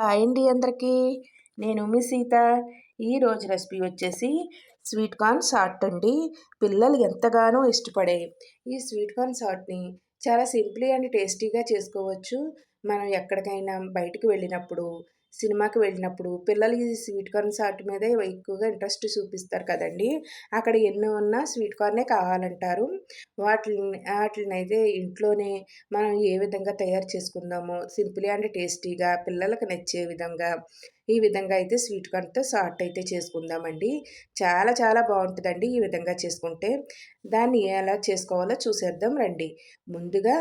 Hi అండి అందరికీ. నేను మీ సీత. ఈరోజు రెసిపీ వచ్చేసి స్వీట్ కార్న్ సాట్ అండి. పిల్లలు ఎంతగానో ఇష్టపడే ఈ స్వీట్ కార్న్ సాట్ని చాలా సింప్లీ అండ్ టేస్టీగా చేసుకోవచ్చు. మనం ఎక్కడికైనా బయటికి వెళ్ళినప్పుడు సినిమాకి వెళ్ళినప్పుడు పిల్లలకి స్వీట్ కార్న్ సాట్ మీదే ఎక్కువగా ఇంట్రెస్ట్ చూపిస్తారు కదండి. అక్కడ ఎన్ని ఉన్నా స్వీట్ కార్నే కావాలంటారు. వాటిని వాటిని అయితే ఇంట్లోనే మనం ఏ విధంగా తయారు చేసుకుందామో సింపుల్ అండ్ టేస్టీగా పిల్లలకు నచ్చే విధంగా ఈ విధంగా అయితే స్వీట్ కార్న్తో సాట్ అయితే చేసుకుందామండి. చాలా చాలా బాగుంటుందండి ఈ విధంగా చేసుకుంటే. దాన్ని ఎలా చేసుకోవాలో చూసేద్దాం రండి. ముందుగా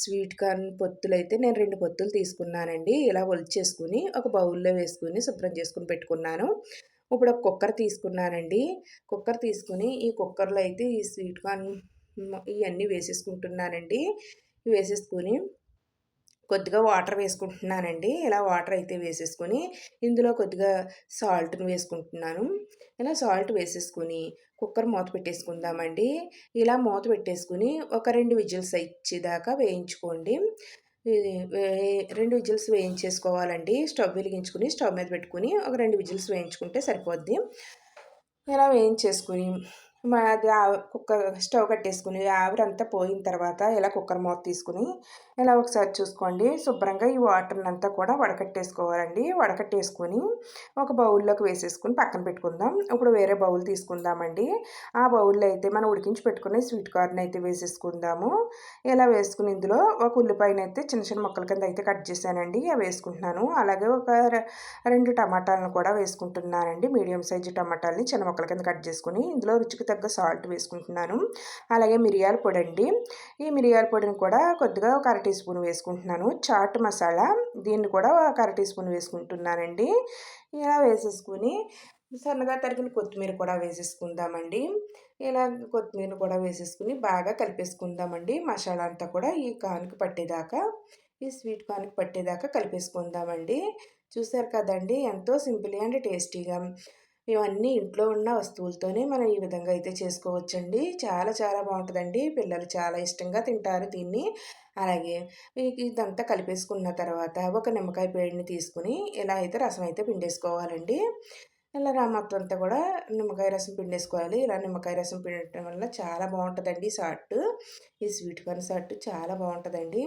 స్వీట్ కార్న్ పొత్తులు అయితే నేను రెండు పొత్తులు తీసుకున్నానండి. ఇలా ఒలిచేసుకుని ఒక బౌల్లో వేసుకుని శుభ్రం చేసుకుని పెట్టుకున్నాను. ఇప్పుడు ఒక కుక్కర్ తీసుకున్నానండి. కుక్కర్ తీసుకుని ఈ కుక్కర్లో అయితే ఈ స్వీట్ కార్న్ ఇవన్నీ వేసేసుకుంటున్నానండి. వేసేసుకుని కొద్దిగా వాటర్ వేసుకుంటున్నానండి. ఇలా వాటర్ అయితే వేసేసుకొని ఇందులో కొద్దిగా సాల్ట్ని వేసుకుంటున్నాను. ఇలా సాల్ట్ వేసేసుకొని కుక్కర్ మూత పెట్టేసుకుందామండి. ఇలా మూత పెట్టేసుకుని ఒక రెండు విజిల్స్ ఇచ్చేదాకా వేయించుకోండి. రెండు విజిల్స్ వేయించేసుకోవాలండి. స్టవ్ వెలిగించుకుని స్టవ్ మీద పెట్టుకుని ఒక రెండు విజిల్స్ వేయించుకుంటే సరిపోద్ది. ఇలా వేయించేసుకుని అది కుక్కర్ స్టవ్ కట్టేసుకుని ఆవిరంతా పోయిన తర్వాత ఇలా కుక్కర్ మూత తీసుకుని ఇలా ఒకసారి చూసుకోండి. శుభ్రంగా ఈ వాటర్ని అంతా కూడా వడకట్టేసుకోవాలండి. వడకట్టేసుకొని ఒక బౌల్లోకి వేసేసుకుని పక్కన పెట్టుకుందాం. ఇప్పుడు వేరే బౌల్ తీసుకుందామండి. ఆ బౌల్లో అయితే మనం ఉడికించి పెట్టుకుని స్వీట్ కార్న్ అయితే వేసేసుకుందాము. ఇలా వేసుకుని ఇందులో ఒక ఉల్లిపాయను అయితే చిన్న చిన్న ముక్కల కింద అయితే కట్ చేశానండి. అవి వేసుకుంటున్నాను. అలాగే ఒక రెండు టమాటాలను కూడా వేసుకుంటున్నానండి. మీడియం సైజు టమాటాలని చిన్న ముక్కల కింద కట్ చేసుకుని ఇందులో రుచికి తగ్గ సాల్ట్ వేసుకుంటున్నాను. అలాగే మిరియాల పొడి అండి ఈ మిరియాల పొడిని కూడా కొద్దిగా ఒక అర టీ స్పూన్ వేసుకుంటున్నాను. చాట్ మసాలా దీన్ని కూడా ఒక అర టీ స్పూన్ వేసుకుంటున్నానండి. ఇలా వేసేసుకుని సన్నగా తరిగిన కొత్తిమీర కూడా వేసేసుకుందామండి. ఇలా కొత్తిమీర కూడా వేసేసుకుని బాగా కలిపేసుకుందామండి. మసాలా అంతా కూడా ఈ కానుక పట్టేదాకా ఈ స్వీట్ కానుక పట్టేదాకా కలిపేసుకుందామండి. చూసారు కదండి ఎంతో సింపుల్ అండ్ టేస్టీగా ఇవన్నీ ఇంట్లో ఉన్న వస్తువులతోనే మనం ఈ విధంగా అయితే చేసుకోవచ్చండి. చాలా చాలా బాగుంటుందండి. పిల్లలు చాలా ఇష్టంగా తింటారు దీన్ని. అలాగే ఇదంతా కలిపేసుకున్న తర్వాత ఒక నిమ్మకాయ పేడిని తీసుకుని ఇలా అయితే రసం అయితే పిండేసుకోవాలండి. ఇలా మొత్తం అంతా కూడా నిమ్మకాయ రసం పిండేసుకోవాలి. ఇలా నిమ్మకాయ రసం పిండటం వల్ల చాలా బాగుంటుందండి సాట్ ఈ స్వీట్ కార్న్ సాట్ చాలా బాగుంటుందండి.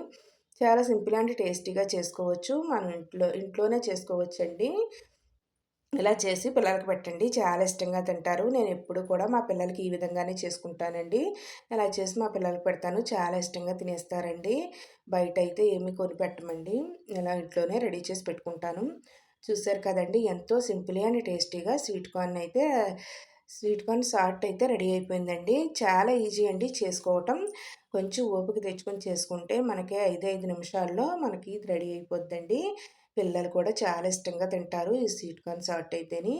చాలా సింపుల్ అండ్ టేస్టీగా చేసుకోవచ్చు. మనం ఇంట్లో ఇంట్లోనే చేసుకోవచ్చండి. ఇలా చేసి పిల్లలకి పెట్టండి. చాలా ఇష్టంగా తింటారు. నేను ఎప్పుడు కూడా మా పిల్లలకి ఈ విధంగానే చేసుకుంటానండి. ఇలా చేసి మా పిల్లలకి పెడతాను. చాలా ఇష్టంగా తినేస్తారండి. బయట అయితే ఏమి కొని పెట్టమండి. ఇలా ఇంట్లోనే రెడీ చేసి పెట్టుకుంటాను. చూసారు కదండి ఎంతో సింపుల్ అండ్ టేస్టీగా స్వీట్ కార్న్ అయితే స్వీట్ కార్న్ సాల్ట్ అయితే రెడీ అయిపోయిందండి. చాలా ఈజీ అండి చేసుకోవటం. కొంచెం ఓపిక తెచ్చుకొని చేసుకుంటే మనకి ఐదు ఐదు నిమిషాల్లో మనకి రెడీ అయిపోద్దండి. పిల్లలు కూడా చాలా ఇష్టంగా తింటారు. ఈ స్వీట్ కార్న్ సాట్ అయితేని.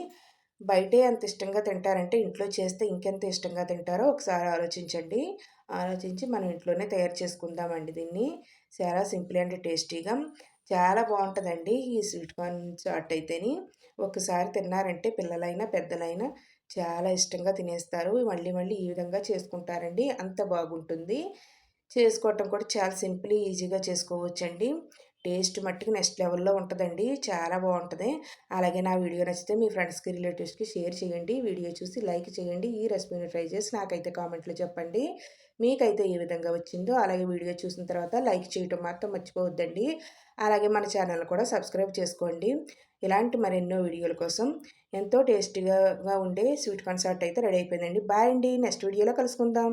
బయటే అంత ఇష్టంగా తింటారంటే ఇంట్లో చేస్తే ఇంకెంత ఇష్టంగా తింటారో ఒకసారి ఆలోచించండి. ఆలోచించి మనం ఇంట్లోనే తయారు చేసుకుందామండి దీన్ని. చాలా సింపుల్ అండ్ టేస్టీగా. చాలా బాగుంటుందండి ఈ స్వీట్ కార్న్ చాట్ అయితేని. ఒకసారి తిన్నారంటే పిల్లలైనా పెద్దలైనా చాలా ఇష్టంగా తినేస్తారు. మళ్ళీ మళ్ళీ ఈ విధంగా చేసుకుంటారండి. అంత బాగుంటుంది. చేసుకోవటం కూడా చాలా సింపుల్ ఈజీగా చేసుకోవచ్చండి. టేస్ట్ మట్టుకు నెక్స్ట్ లెవెల్లో ఉంటుందండి. చాలా బాగుంటుంది. అలాగే నా వీడియో నచ్చితే మీ ఫ్రెండ్స్కి రిలేటివ్స్కి షేర్ చేయండి. వీడియో చూసి లైక్ చేయండి. ఈ రెసిపీని ట్రై చేసి నాకైతే కామెంట్లో చెప్పండి. మీకైతే ఏ విధంగా వచ్చిందో అలాగే వీడియో చూసిన తర్వాత లైక్ చేయటం మాత్రం మర్చిపోవద్దండి. అలాగే మన ఛానల్ కూడా సబ్స్క్రైబ్ చేసుకోండి. ఇలాంటి మరెన్నో వీడియోల కోసం ఎంతో టేస్టీగా ఉండే స్వీట్ కాన్సర్ట్ అయితే రెడీ అయిపోయిందండి. బాయ్ అండి. నెక్స్ట్ వీడియోలో కలుసుకుందాం.